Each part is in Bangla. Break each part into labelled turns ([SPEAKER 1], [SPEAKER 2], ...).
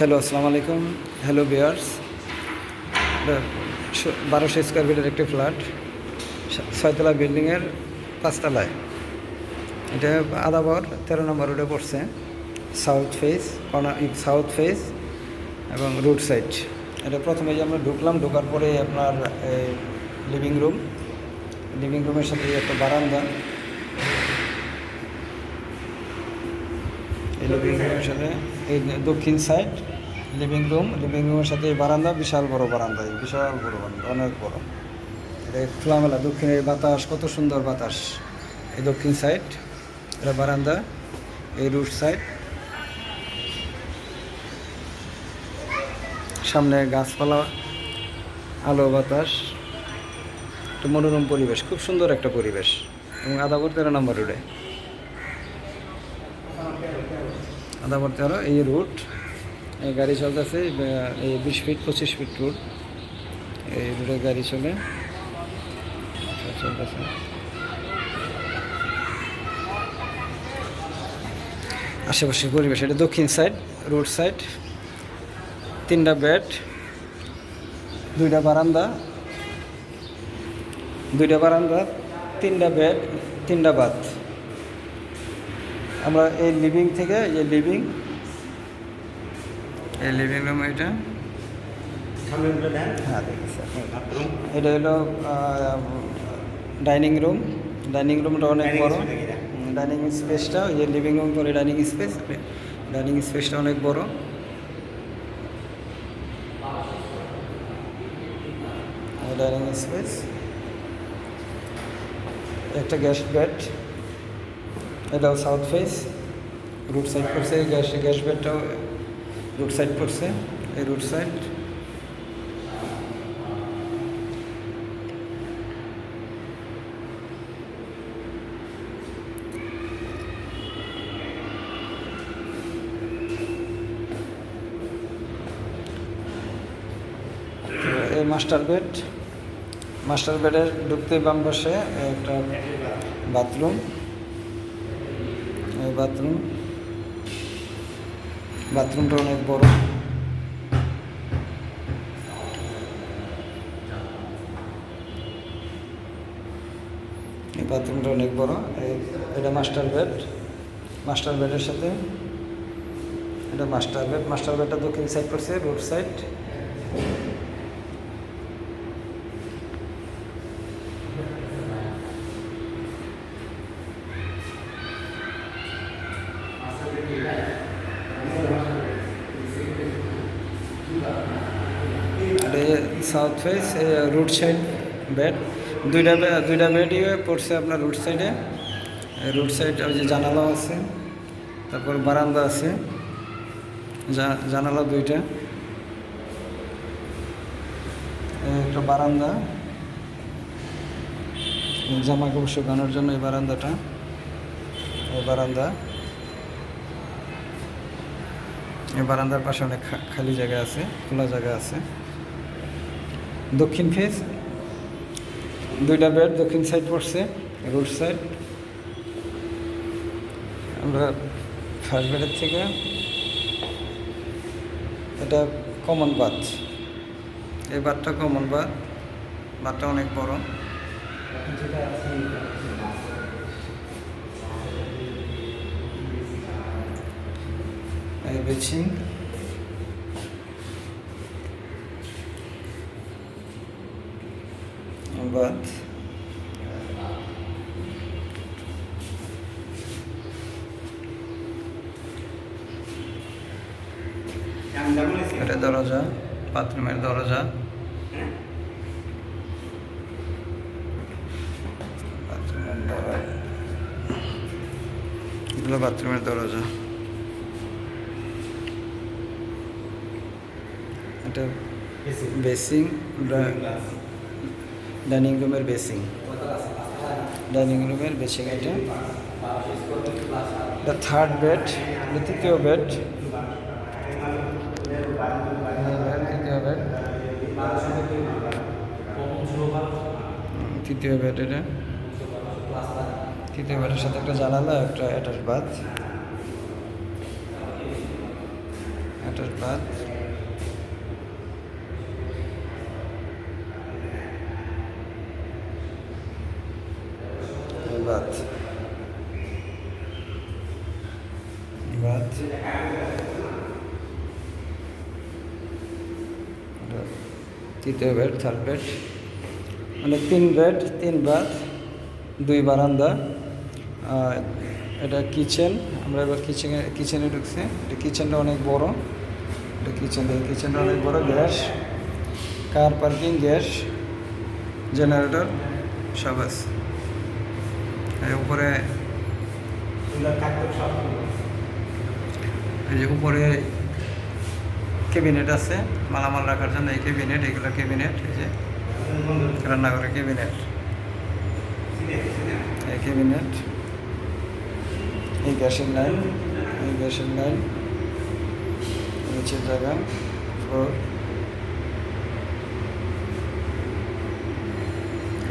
[SPEAKER 1] হ্যালো, আসসালামু আলাইকুম। হ্যালো বিয়ার্স বারোশো স্কোয়ার ফিটের একটি ফ্ল্যাট। ছয়তলা বিল্ডিংয়ের পাঁচতলায়। এটা আদাবর তেরো নম্বর রোডে পড়ছে। South face corner south face এবং রুট সাইড। এটা প্রথমে যে আমরা ঢুকলাম, ঢোকার পরে আপনার লিভিং রুম। লিভিং রুমের সাথে একটা বারান্দা। এই লিভিং রুমের সাথে এই দক্ষিণ সাইড। লিভিং রুম লিভিং রুমের সাথে বারান্দা বিশাল বড় বারান্দা বিশাল বড় বারান্দা, অনেক বড়। এটা খোলামেলা দক্ষিণের বাতাস, কত সুন্দর বাতাস। এই দক্ষিণ সাইড এটা বারান্দা, এই রুট সাইড সামনে গাছপালা, আলো, বাতাস। একটা মনোরম পরিবেশ, খুব সুন্দর একটা পরিবেশ। এবং আদাবর তেরো নম্বর রোডে আদাবর তেরো, এই রুট এই গাড়ি চলতেছে এই বিশ ফিট পঁচিশ ফিট রুট এই রুটে গাড়ি চলে। চলতেছে। আশেপাশের পরিবেশ, এটা দক্ষিণ সাইড রোড সাইড তিনটা বেড দুইটা বারান্দা। দুইটা বারান্দা, তিনটা বেড তিনটা বাথ আমরা এই লিভিং থেকে, এই লিভিং এই লিভিং রুম এটা। হ্যাঁ এটা হলো ডাইনিং রুম ডাইনিং রুমটা অনেক বড়। ডাইনিং স্পেসটা ওই যে লিভিং রুম করে ডাইনিং স্পেস ডাইনিং স্পেসটা অনেক বড়। ডাইনিং স্পেস একটা গ্যাস বেড এটাও সাউথ ফেস রুট সাইড পড়ছে গ্যাস গ্যাস বেডটাও রুট সাইড পড়ছে, এই রুট সাইড। এই মাস্টার বেড, মাস্টার বেডের ঢুকতে বাম পাশে একটা বাথরুম। বাথরুম। বাথরুমটা অনেক বড়। এই বাথরুমটা অনেক বড়। এটা মাস্টার বেড। মাস্টার বেডের সাথে, এটা মাস্টার বেড। মাস্টার বেডটা দক্ষিণ সাইড পড়ছে রোড সাইড এটা south face route side bed দুইটা দুইটা বেডই পড়ছে আপনার রুট সাইডে রুট সাইড ওই যে জানালাও আছে, তারপর বারান্দা আছে জানালা দুইটা। একটা বারান্দা। জামা কাপড় শুকানোর জন্য এই বারান্দাটা, এই বারান্দা। এই বারান্দার পাশে অনেক খালি জায়গা আছে, খোলা জায়গা আছে। দক্ষিণ ফেস দুইটা বেড দক্ষিণ সাইড পড়ছে রোড সাইড আমরা ফার্স্ট বেডের থেকে এটা কমন বাথ এই বাথটা কমন বাথ বাথটা অনেক বড়। এই বেচিং বাথ এটা দরজা বাথরুমের দরজা। এগুলো বাথরুমের দরজা। এটা বেসিং ডাইনিং রুমের বেসিং ডাইনিং রুমের বেসিং এটা। এটা থার্ড বেড তৃতীয় বেড। তৃতীয় বেড। তৃতীয় বেড এটা। তৃতীয় বেডের সাথে একটা জানালা, একটা attach bath. Attach bath. Bath bath তৃতীয় বেড থার্ড বেড মানে তিন বেড তিন বাথ দুই বারান্দা। এটা কিচেন আমরা এবার কিচেনে কিচেনে ঢুকছি। এটা কিচেনটা অনেক বড়। এটা কিচেন কিচেনটা অনেক বড়, gas. Car parking gas. Generator সব এই উপরে এই যে উপরে ক্যাবিনেট আছে মালামাল রাখার জন্য এই ক্যাবিনেট এগুলো ক্যাবিনেট এই যে রান্নাঘরের ক্যাবিনেট। এই ক্যাবিনেট এই গ্যাসের লাইন এই গ্যাসের লাইন নিচের জায়গা ফ্লোর।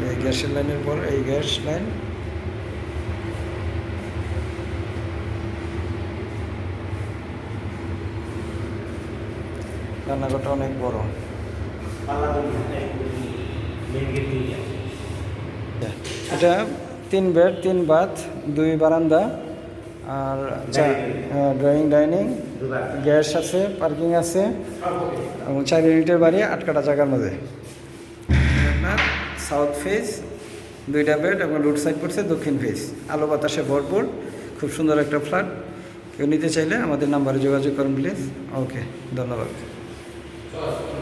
[SPEAKER 1] এই গ্যাসের লাইনের পর এই গ্যাস লাইন রান্নাঘরটা অনেক বড়। এটা তিন বেড, তিন বাথ, দুই বারান্দা, আর ড্রয়িং, ডাইনিং, গ্যাস আছে, পার্কিং আছে, এবং চার ইউনিটের বাড়ি আট কাটা জায়গার মধ্যে। আপনার সাউথ ফেস দুইটা বেড এবং রোড সাইড পড়ছে দক্ষিণ ফেস আলো বাতাসে ভরপুর, খুব সুন্দর একটা ফ্ল্যাট কেউ নিতে চাইলে আমাদের নাম্বারে যোগাযোগ করুন প্লিজ ওকে ধন্যবাদ। First,